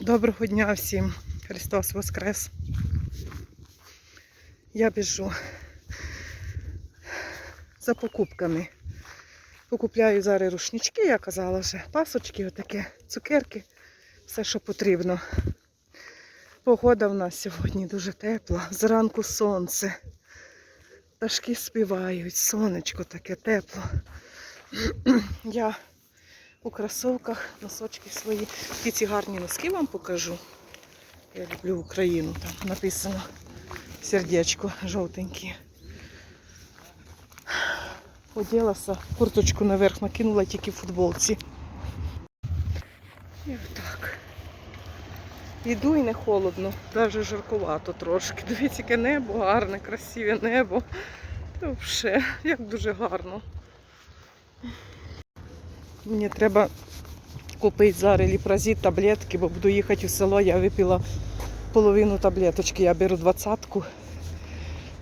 Доброго дня всім. Христос Воскрес. Я біжу за покупками. Покупляю зараз рушнички, я казала вже, пасочки, отаке, цукерки, все, що потрібно. Погода в нас сьогодні дуже тепла. Зранку сонце. Пташки співають, сонечко таке тепло. Я у кросовках носочки свої. Такі ці гарні носки вам покажу. Я люблю Україну. Там написано сердечко жовтеньке. Оділася, курточку наверх накинула тільки в футболці. І отак. Іду і не холодно, навіть жаркувато трошки. Дивіться, яке небо гарне, красиве небо. Взагалі, як дуже гарно. Мені треба купити зараз ліпразіт таблетки, бо буду їхати в село. Я випила половину таблеточки. Я беру двадцятку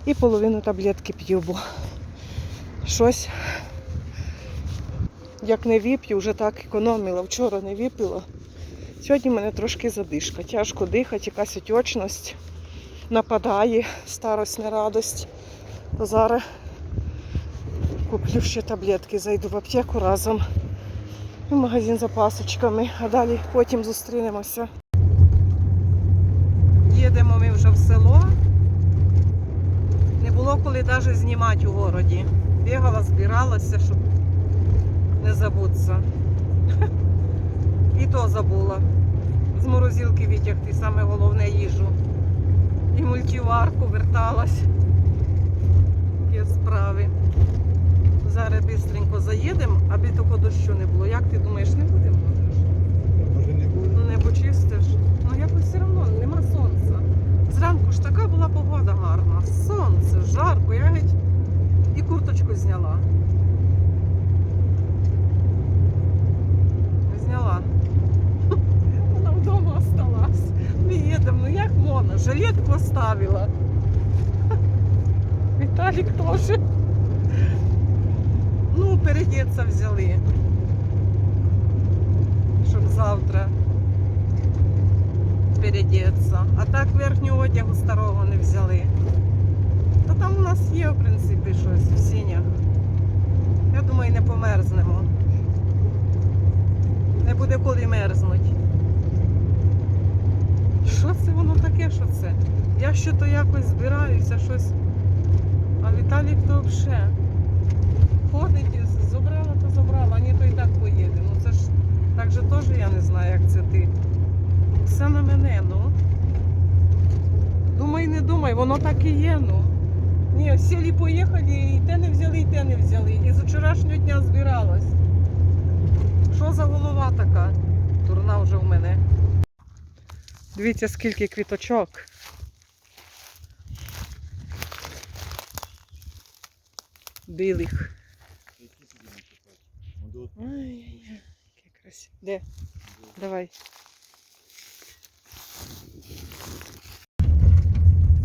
і половину таблетки п'ю, бо щось, як не вип'ю, вже так економила. Вчора не випила. Сьогодні мене трошки задишка. Тяжко дихати, якась отечність нападає, старость не радость. То зараз куплю ще таблетки, зайду в аптеку разом в магазин за пасочками, а далі потім зустрінемося. Їдемо ми вже в село. Не було коли навіть знімати у городі. Бігала, збиралася, щоб не забутися. І то забула. З морозилки витягти, саме головне їжу. І мультиварку верталась. Є справи. Зараз швидко заїдемо, аби того дощу не було. Як ти думаєш, не будемо? Може не буде? Ну не почистиш. Ну якось все одно нема сонця. Зранку ж така була погода гарна. Сонце, жарко, я геть і курточку зняла. Зняла. Вона вдома осталась. Ми їдемо, ну як можна? Жилетку оставила. Віталік теж. Передеться взяли. Щоб завтра передеться. А так верхнього одягу старого не взяли. Та там у нас є, в принципі, щось в сінях. Я думаю, не померзнемо. Не буде коли мерзнуть. Що це воно таке, що це? Я що то якось збираюся, щось. А Віталік то взагалі ходить, і забрала, то забрала, а ні, то і так поїде. Ну це ж так же теж я не знаю, як це ти. Все на мене, ну. Думай, не думай, воно так і є, ну. Ні, сілі поїхали, і те не взяли, і те не взяли. І з вчорашнього дня збиралась. Що за голова така? Турна вже в мене. Дивіться, скільки квіточок. Білих. Ай-яй-яй, яке. Де? Давай.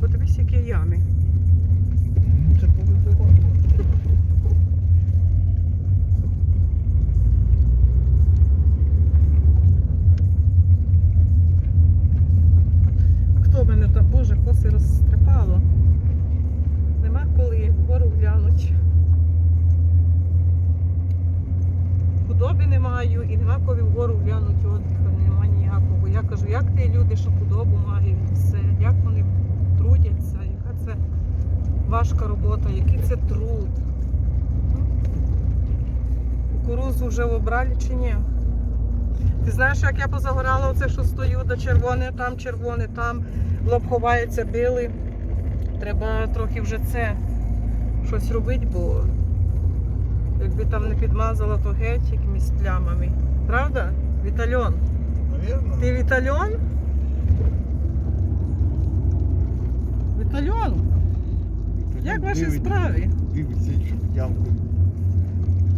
Подивись, які ями. Це повибивало. Хто мене там, боже, коси розстрипало. Нема коли вгору глянуть. Худоби не маю і нема коли вгору глянуть отдиха, нема ніякого. Я кажу, що худобу мають, все, як вони трудяться, яка це важка робота, який це труд. Кукурузу вже обрали чи ні? Ти знаєш, як я позагорала оце, що стою, де червоне, там червоне, там лоб ховається білий. Треба трохи вже це щось робити, бо якби там не підмазала, то геть якимись плямами. Правда? Вітальон? Навірно. Ти Вітальон? Вітальон, як ваші справи? Дивиться, щоб ямку.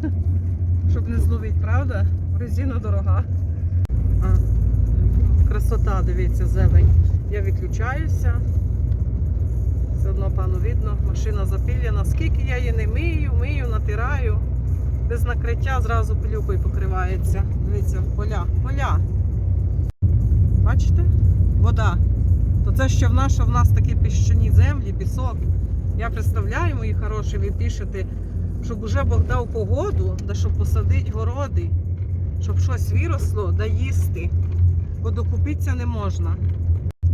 Щоб не зловити, правда? Резина дорога. А, красота, дивіться, зелень. Я відключаюся. Все одно пану видно, машина запілена. Скільки я її не мию, мию, натираю. Без накриття зразу пилюкою покривається. Дивіться, поля, поля. Бачите? вода. То це ще в нас, що в нас такі піщані землі, пісок. Я представляю, мої хороші, ви пишете, щоб уже Бог дав погоду, да щоб посадити городи, щоб щось виросло, да їсти. Бо докупитися не можна.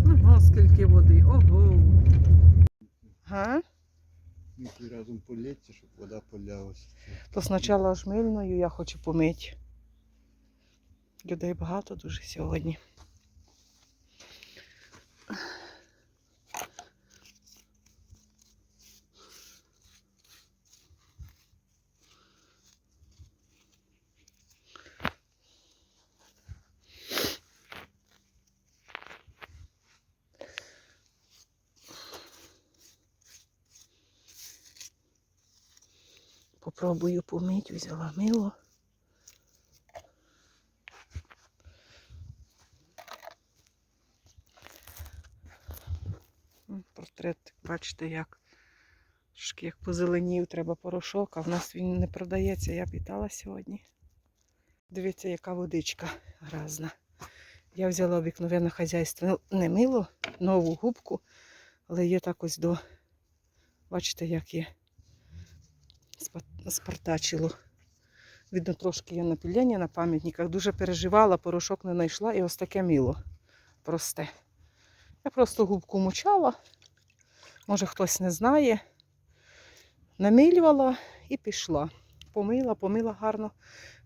Ого, скільки води. Ого. Га? Ну, ти разом полється, щоб вода полялася. То спочатку жмильною я хочу помити. Людей багато дуже сьогодні. Попробую помить, взяла мило. М, Портрет, бачите, як як позеленів, треба порошок, а в нас він не продається. Я питала сьогодні. Дивіться, яка водичка грязна. Я взяла обикновенне хазяйство. Не мило, нову губку, але є так ось до. Бачите, як є спартачило. Видно, трошки є напілення на пам'ятниках. Дуже переживала, порошок не знайшла і ось таке мило просте. Я просто губку мучала, може хтось не знає. Намилювала і пішла. Помила, помила гарно.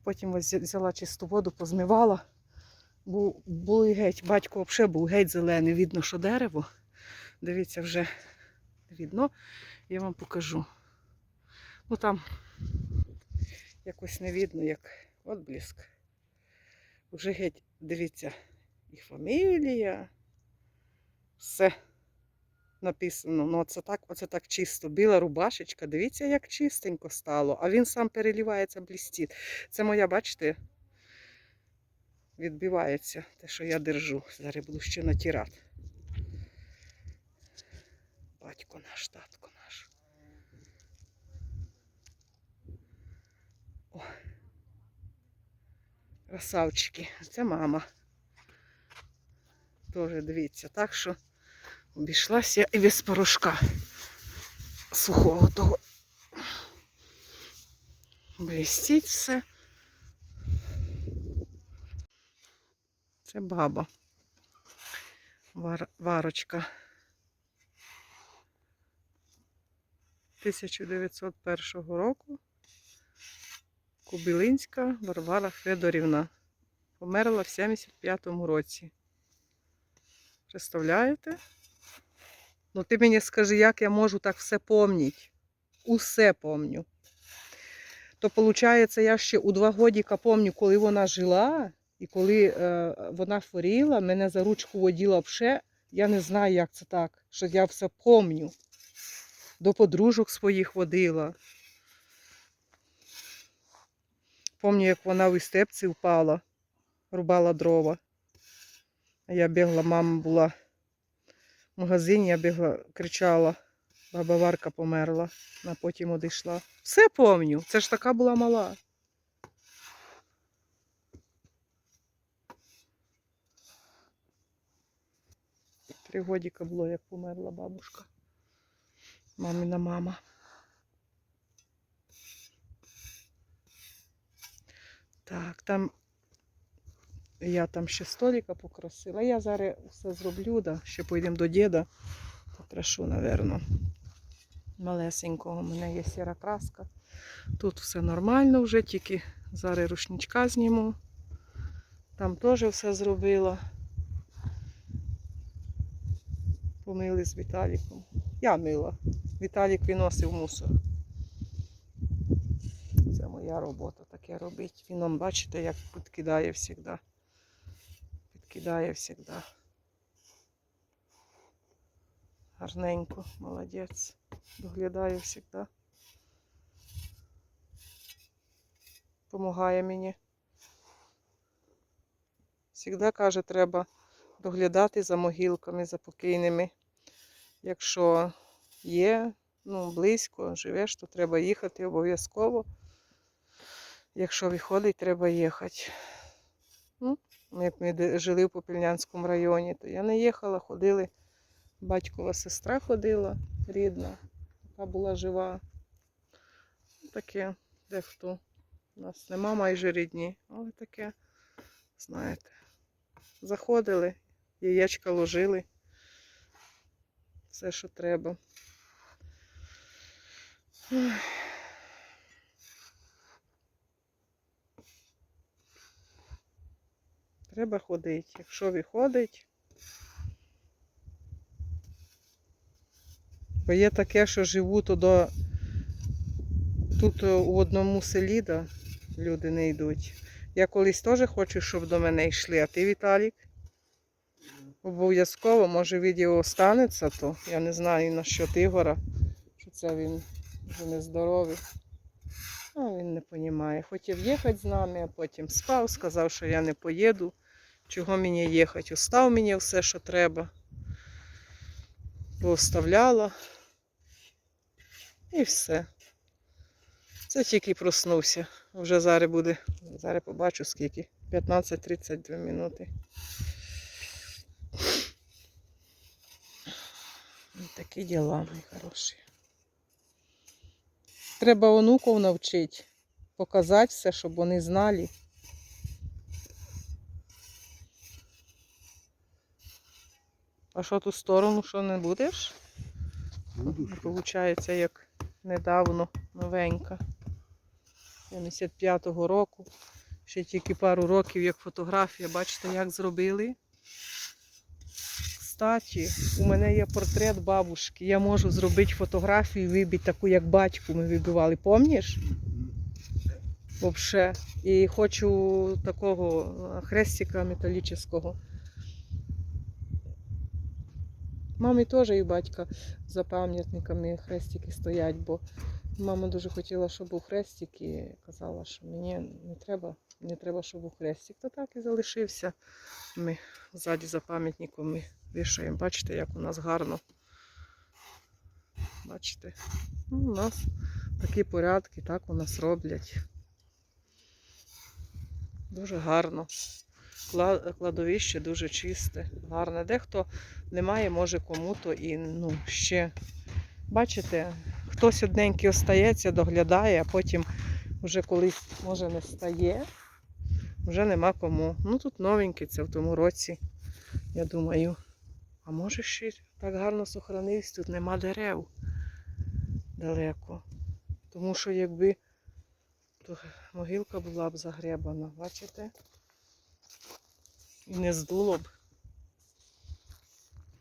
Потім взяла чисту воду, позмивала. Бу, були геть, батько взагалі був геть зелений, видно, що дерево. Дивіться, вже видно. Я вам покажу. Ну там якось не видно, як отблиск. Уже геть, дивіться, і фамілія. Все написано. Ну, оце так, оце так чисто. Біла рубашечка. Дивіться, як чистенько стало. А він сам перелівається, блістить. Це моя, бачите, відбивається те, що я держу. Зараз буду ще натирати. Батько наш, татко наш. О. Красавчики. Це мама. Тоже дивіться, так що обійшлася і без порошка сухого того. Блістіть все. Це баба. Вар, варочка. 1901 року. Кубилинська Варвара Федорівна. Померла в 75-му році. Представляєте? Ну ти мені скажи, як я можу так все помнити? Усе помню. То, виходить, я ще у два годіка помню, коли вона жила, і коли е, вона хворіла, мене за ручку воділа вше. Я не знаю, як це так, що я все помню. До подружок своїх водила. Помню, як вона в істепці впала, рубала дрова. А я бігла, мама була в магазині, я бігла, кричала, баба Варка померла, а потім одійшла. Все помню, це ж така була мала. Три годіка було, як померла бабушка. Мамина мама. Так, там я там ще столика покрасила. Я зараз все зроблю, да. ще поїдемо до діда. Покрашу, напевно. Малесенького. У мене є сіра краска. Тут все нормально вже, тільки зараз рушничка зніму. Там теж все зробила. Помили з Віталіком. Я мила. Віталік виносив мусор. Це моя робота таке робить. Він, бачите, як підкидає завжди. Підкидає завжди. Гарненько, молодець. Доглядає завжди. Помагає мені. Завжди каже, треба доглядати за могилками, за покійними. Якщо є, ну, близько, живеш, то треба їхати обов'язково. Якщо виходить, треба їхати. Ну, Ми, ми жили в Попільнянському районі, то я не їхала, ходили. Батькова сестра ходила, рідна, яка була жива. Ну, Таке, дехто. У нас нема майже рідні, але таке, знаєте, заходили, яєчка ложили. Все, що треба. Ой. Треба ходити. Якщо виходить. Бо є таке, що живу то до тут у одному селі, да, люди не йдуть. Я колись теж хочу, щоб до мене йшли, а ти, Віталік? Обов'язково, може відео останеться, то я не знаю насчет Ігора, що це він вже нездоровий. А він не розуміє. Хотів їхати з нами, а потім спав, сказав, що я не поїду. Чого мені їхати? Остав мені все, що треба. Пооставляла. І все. Це тільки проснувся. Вже зараз буде. Зараз побачу скільки. 15-32 минути. Такі діла, мої хороші. Треба онуків навчити, показати все, щоб вони знали. А що ту сторону, що не будеш? Буду. Получається, як недавно новенька. 75-го року. Ще тільки пару років, як фотографія. Бачите, як зробили. Кстаті, у мене є портрет бабушки. Я можу зробити фотографію, вибити таку, як батьку ми вибивали. Помніш? Мгм. Вообще. І хочу такого хрестика металічного. Мамі теж і батька за пам'ятниками хрестики стоять, бо мама дуже хотіла, щоб був хрестик, і казала, що мені не треба, не треба, щоб був хрестик. То так і залишився. Ми ззаді за пам'ятником ми вішаємо. Бачите, як у нас гарно. Бачите? Ну, у нас такі порядки, так у нас роблять. Дуже гарно. Кла- Кладовище дуже чисте, гарне. Дехто немає, може кому-то і ну, ще. Бачите, хтось одненький остається, доглядає, а потім вже колись може не стає, вже нема кому. Ну тут новенький, це в тому році, я думаю. А може ще так гарно сохранився, тут нема дерев далеко. Тому що якби то могилка була б загребана, бачите? І не здуло б.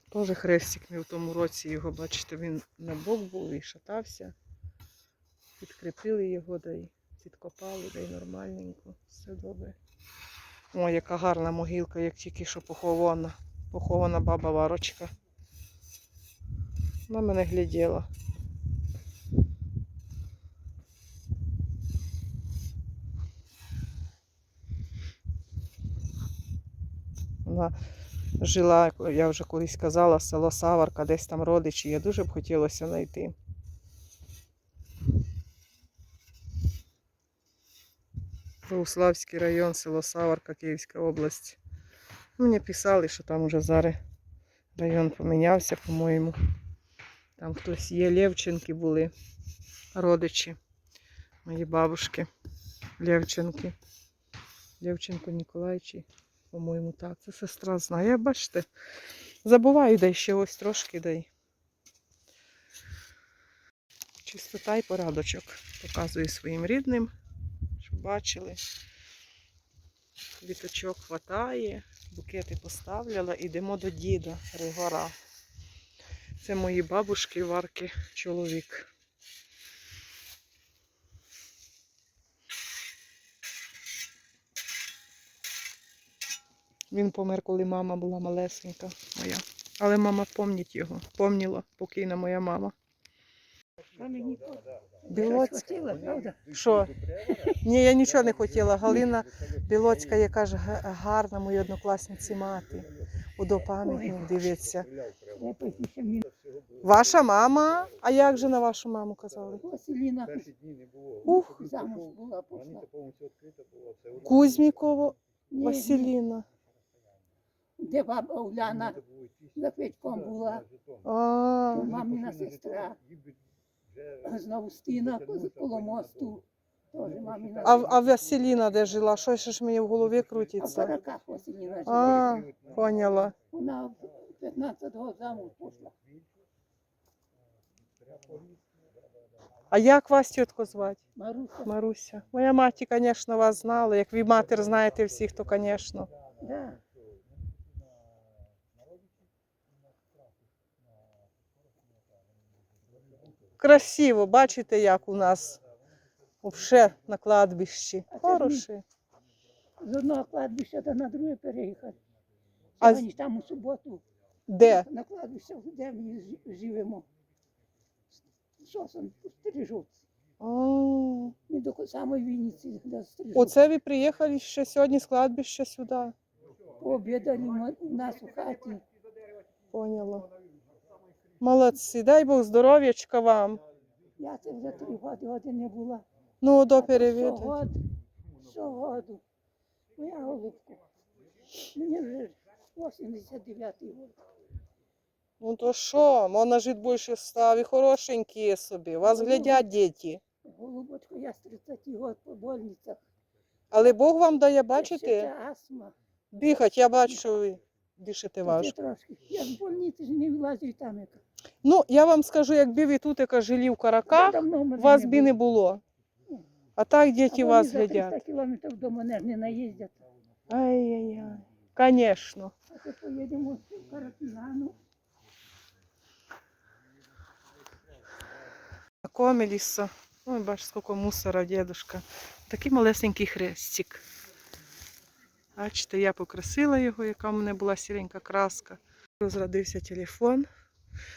Теж хрестик ми в тому році його, бачите, він на бок був і шатався. Підкріпили його, да й підкопали, да й нормальненько. Все добре. О, яка гарна могилка, як тільки що похована. Похована баба Варочка. На мене гляділа. Вона жила, я вже колись казала, село Саварка, десь там родичі. Я дуже б хотілося знайти. Богуславський район, село Саварка, Київська область. Мені писали, що там уже зараз район помінявся, по-моєму. Там хтось є, Лєвченки були, родичі, мої бабушки, Лєвченки. Лєвченко Ніколайчі, по-моєму, так. Це сестра знає, бачите. Забуваю, дай ще ось трошки дай. Чистота і порядочок. Показую своїм рідним, щоб бачили. Віточок хватає, букети поставляла, ідемо до діда Григора. Це мої бабушки, варки, чоловік. Він помер, коли мама була малесенька моя. Але мама пам'ятає його. Помніла покійна моя мама. Білоцька. Що? Ні, я нічого не хотіла. Галина Білоцька, яка ж гарна моїй однокласниці мати. У допам'ятник дивиться. Ваша мама? А як же на вашу маму казали? Василіна Перші дні не було. Ух. замуж була де баба Уляна за Федьком була, мамина сестра. Знову стіна коло мосту. Мамина. а, а Василіна де жила? Що ще ж мені в голові А в крутиться? бараках Василіна жила. А, поняла. Вона в 15 років замуж пішла. А як вас тітко звати? Маруся. Маруся. Моя маті, звісно, вас знала. Як ви матір знаєте всіх, то, звісно. Да. Красиво, бачите, як у нас взагалі на кладбищі. Хороше. З одного кладбища до на друге переїхати. А з- там у суботу Де? на кладбище, де ми жи- живемо. Сосен стрижуть. О, Ми до самої Вінниці де стрижуть. Оце ви приїхали ще сьогодні з кладбища сюди. Пообідали ми у нас у хаті. Поняла. Молодці, дай Бог здоров'ячка вам. Я це вже три роки годи не була. Ну, до перевіду. Щогоду, щогоду. Моя голубка. Мені вже 89-й год. Ну то що, можна жити більше ста, ви хорошенькі собі, вас глядять діти. Голубочко, я з 30 років по больницях. Але Бог вам дає, Ще бачите, ця астма. дихати, я бачу, Це важко. трошки. Я з больниці ж не вилазю там. Яка. Ну, я вам скажу, якби ви тут яка жили в Караках, Давно в мене вас би не було. було. А так А діти вони вас за 300 глядять. кілометрів до мене ж не наїздять. Ай-яй-яй. Конечно. А то поїдемо в Карапінану. Комеліса. Ой, бач, скільки мусора, дедушка. Такий малесенький хрестик. Бачите, я покрасила його, яка в мене була сіренька краска. Розрадився телефон.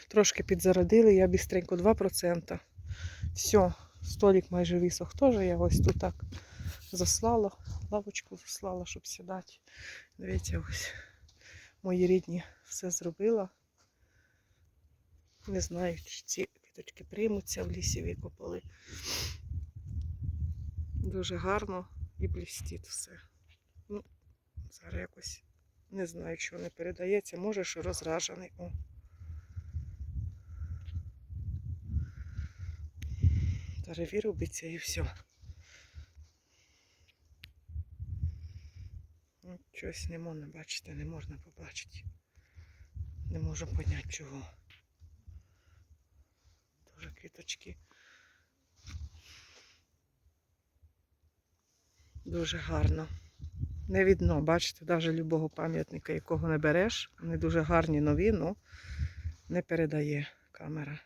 Трошки підзарадили, я бістренько 2%. Все, столик майже висох. Теж я ось тут так заслала, лавочку заслала, щоб сідати. Дивіться, ось мої рідні все зробила. Не знаю, чи ці квіточки приймуться в лісі викопали. Дуже гарно і блістить все. Зараз якось не знаю, чого не передається. Може, що розражений. О. Зараз виробиться і все. Ну, Щось не можна бачити, не можна побачити. Не можу поняти чого. Дуже квіточки. Дуже гарно. Не видно, бачите, навіть любого пам'ятника, якого не береш. Вони дуже гарні нові, але не передає камера.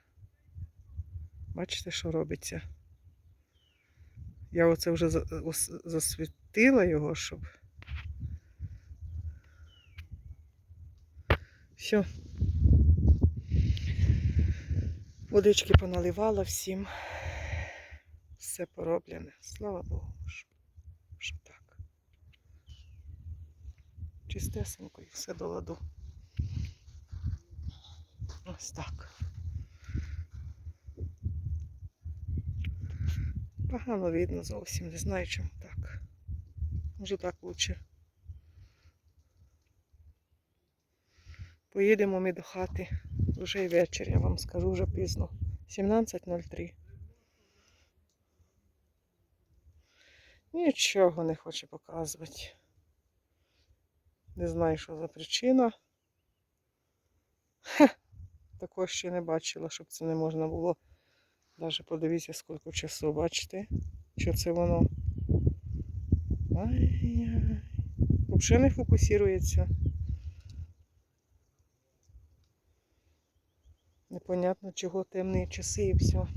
Бачите, що робиться? Я оце вже засвітила його, щоб. Все. Водички поналивала всім. Все пороблене. Слава Богу, що, що так. Чистесенько і все до ладу. Ось так. Погано видно зовсім, не знаю, чому так. Може так лучше. Поїдемо ми до хати. Вже й вечір, я вам скажу, вже пізно. 17.03. Нічого не хоче показувати. Не знаю, що за причина. Хе, такого ще не бачила, щоб це не можна було. Навіть подивіться, скільки часу, бачите? Що це воно? Взагалі не фокусується. Непонятно, чого темні часи і все.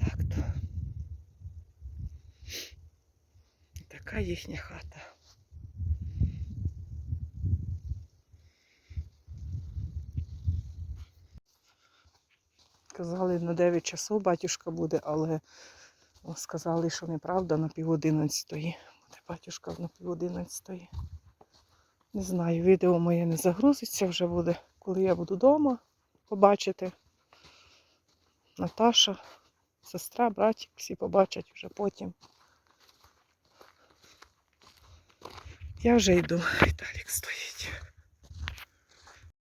Так то. Така їхня хата. Казали, на 9 часов батюшка буде, але сказали, що неправда, на пів одинадцятої. Буде батюшка на пів одинадцятої. Не знаю, відео моє не загрузиться вже буде, коли я буду вдома. Побачите. Наташа, сестра, братик, всі побачать вже потім. Я вже йду, Віталік стоїть.